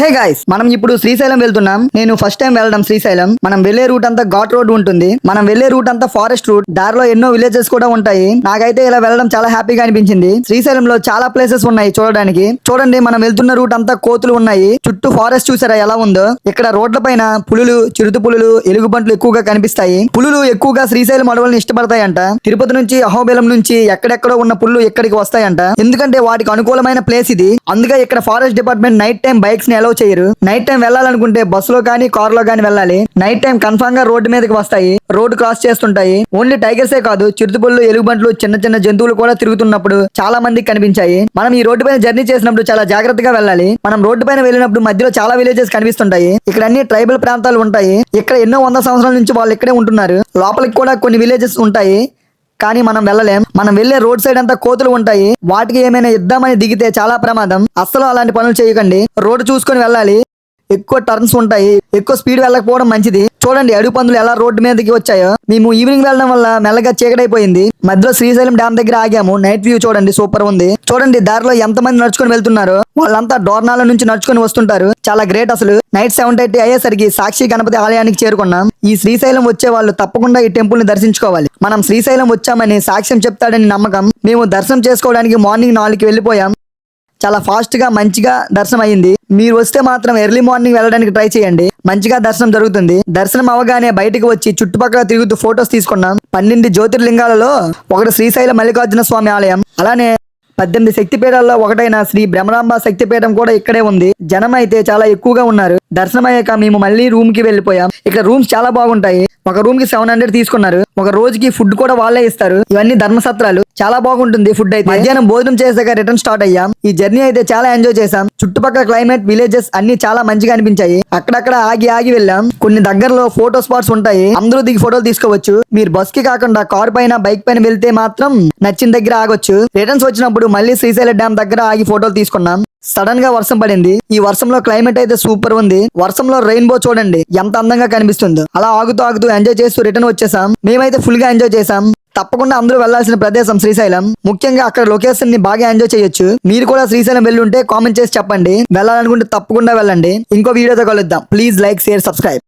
Hey guys మనం ఇప్పుడు శ్రీశైలం వెళ్తున్నాం. నేను ఫస్ట్ టైం వెళ్ళడం శ్రీశైలం. మనం వెళ్ళే రూట్ అంతా ఘాట్ రోడ్ ఉంటుంది. మనం వెళ్ళే రూట్ అంతా ఫారెస్ట్ రూట్ దారిలో ఎన్నో విలేజెస్ కూడా ఉంటాయి. నాకైతే ఇలా వెళ్ళడం చాలా హ్యాపీగా అనిపించింది. శ్రీశైలంలో చాలా ప్లేసెస్ ఉన్నాయి చూడడానికి. చూడండి మనం వెళ్తున్న రూట్ అంతా కోతులు ఉన్నాయి. చుట్టూ ఫారెస్ట్ చూసారా ఎలా ఉందో? ఇక్కడ రోడ్ల పైన పులులు చిరుత పులులు ఎలుగుబంట్లు ఎక్కువగా కనిపిస్తాయి. పులులు ఎక్కువగా శ్రీశైలం అడవులను ఇష్టపడతాయంట. తిరుపతి నుంచి అహోబిలం నుంచి ఎక్కడెక్కడో ఉన్న పుల్లు ఇక్కడికి వస్తాయంట. ఎందుకంటే వాటికి అనుకూలమైన ప్లేస్ ఇది. అందుకే ఇక్కడ ఫారెస్ట్ డిపార్ట్మెంట్ నైట్ టైం బైక్స్ని అలౌ చేయరు. నైట్ టైం వెళ్ళాలనుకుంటే బస్సులో కానీ కార్లో కానీ వెళ్ళాలి. నైట్ టైం కన్ఫామ్గా రోడ్డు మీదకి వస్తాయి. రోడ్డు క్రాస్ చేస్తుంటాయి. ఓన్లీ టైగర్సే కాదు చిరుతపుల్లు ఎలుగుబంట్లు చిన్న చిన్న జంతువులు కూడా తిరుగుతున్నప్పుడు చాలా మందికి కనిపించాయి. మనం ఈ రోడ్డు పైన జర్నీ చేసినప్పుడు చాలా జాగ్రత్తగా వెళ్ళాలి. మనం రోడ్డు పైన వెళ్ళినప్పుడు మధ్యలో చాలా విలేజెస్ కనిపిస్తుంటాయి. ఇక్కడ అన్ని ట్రైబల్ ప్రాంతాలు ఉంటాయి. ఇక్కడ ఎన్నో వంద సంవత్సరాల నుంచి వాళ్ళు ఇక్కడే ఉంటున్నారు. లోపలికి కూడా కొన్ని విలేజెస్ ఉంటాయి. కానీ మనం వెళ్ళలేం. మనం వెళ్ళే రోడ్ సైడ్ అంతా కోతులు ఉంటాయి. వాటికి ఏమైనా ఇద్దామని దిగితే చాలా ప్రమాదం. అస్సలు అలాంటి పనులు చేయకండి. రోడ్డు చూసుకొని వెళ్ళాలి. ఎక్కువ టర్న్స్ ఉంటాయి ఎక్కువ స్పీడ్ వెళ్ళకపోవడం మంచిది. చూడండి అడుగు పందులు ఎలా రోడ్డు మీదకి వచ్చాయో. మేము ఈవినింగ్ వెళ్ళడం వల్ల మెల్లగా చీకటైపోయింది. మధ్యలో శ్రీశైలం డ్యామ్ దగ్గర ఆగాము. నైట్ వ్యూ చూడండి సూపర్ ఉంది. చూడండి దారిలో ఎంత మంది నడుచుకొని వెళ్తున్నారు. వాళ్ళంతా డోర్నాల నుంచి నడుచుకొని వస్తుంటారు. చాలా గ్రేట్ అసలు. నైట్ సెవెన్ థర్టీ అయ్యేసరికి సాక్షి గణపతి ఆలయానికి చేరుకున్నాం. ఈ శ్రీశైలం వచ్చే వాళ్ళు తప్పకుండా ఈ టెంపుల్ని దర్శించుకోవాలి. మనం శ్రీశైలం వచ్చామని సాక్ష్యం చెప్తాడని నమ్మకం. మేము దర్శనం చేసుకోవడానికి మార్నింగ్ నాలుగుకి వెళ్ళిపోయాం. చాలా ఫాస్ట్గా మంచిగా దర్శనం అయ్యింది. మీరు వస్తే మాత్రం ఎర్లీ మార్నింగ్ వెళ్ళడానికి ట్రై చేయండి. మంచిగా దర్శనం జరుగుతుంది. దర్శనం అవగానే బయటకు వచ్చి చుట్టుపక్కల తిరుగుతూ ఫొటోస్ తీసుకున్నాం. పన్నెండు జ్యోతిర్లింగాలలో ఒకటి శ్రీశైల మల్లికార్జున స్వామి ఆలయం. అలానే పద్దెనిమిది శక్తిపీఠాల్లో ఒకటైన శ్రీ బ్రహ్మరాంబ శక్తిపీఠం కూడా ఇక్కడే ఉంది. జనం అయితే చాలా ఎక్కువగా ఉన్నారు. దర్శనం అయ్యాక మేము మళ్ళీ రూమ్కి వెళ్ళిపోయాం. ఇక్కడ రూమ్స్ చాలా బాగుంటాయి. ఒక రూమ్కి సెవెన్ హండ్రెడ్ తీసుకున్నారు. ఒక రోజుకి ఫుడ్ కూడా వాళ్ళే ఇస్తారు. ఇవన్నీ ధర్మసత్రాలు. చాలా బాగుంటుంది ఫుడ్ అయితే. మధ్యాహ్నం భోజనం చేసాక రిటర్న్ స్టార్ట్ అయ్యాం. ఈ జర్నీ అయితే చాలా ఎంజాయ్ చేసాం చుట్టుపక్కల క్లైమేట్ విలేజెస్ అన్ని చాలా మంచిగా అనిపించాయి. అక్కడక్కడ ఆగి ఆగి వెళ్ళాం. కొన్ని దగ్గరలో ఫోటో స్పాట్స్ ఉంటాయి. అందరూ దిగి ఫోటోలు తీసుకోవచ్చు. మీరు బస్కి కాకుండా కార్ పైన బైక్ పైన వెళ్తే మాత్రం నచ్చిన దగ్గర ఆగొచ్చు. రిటర్న్స్ వచ్చినప్పుడు మళ్ళీ శ్రీశైలం డ్యామ్ దగ్గర ఆగి ఫోటోలు తీసుకున్నాం. సడన్గా వర్షం పడింది. ఈ వర్షంలో క్లైమేట్ అయితే సూపర్ ఉంది. వర్షంలో రెయిన్బో చూడండి. ఎంత అందంగా కనిపిస్తుందో. అలా ఆగుతూ ఆగుతూ ఎంజాయ్ చేస్తూ రిటర్న్ వచ్చేసాం. మేమైతే ఫుల్గా ఎంజాయ్ చేసాం. తప్పకుండా అందరూ వెళ్ళాల్సిన ప్రదేశం శ్రీశైలం. ముఖ్యంగా అక్కడ లొకేషన్ని బాగా ఎంజాయ్ చేయొచ్చు. మీరు కూడా శ్రీశైలం వెళ్ళుంటే కామెంట్ చేసి చెప్పండి. వెళ్ళాలనుకుంటే తప్పకుండా వెళ్ళండి. ఇంకో వీడియోతో కలుద్దాం. Please like share subscribe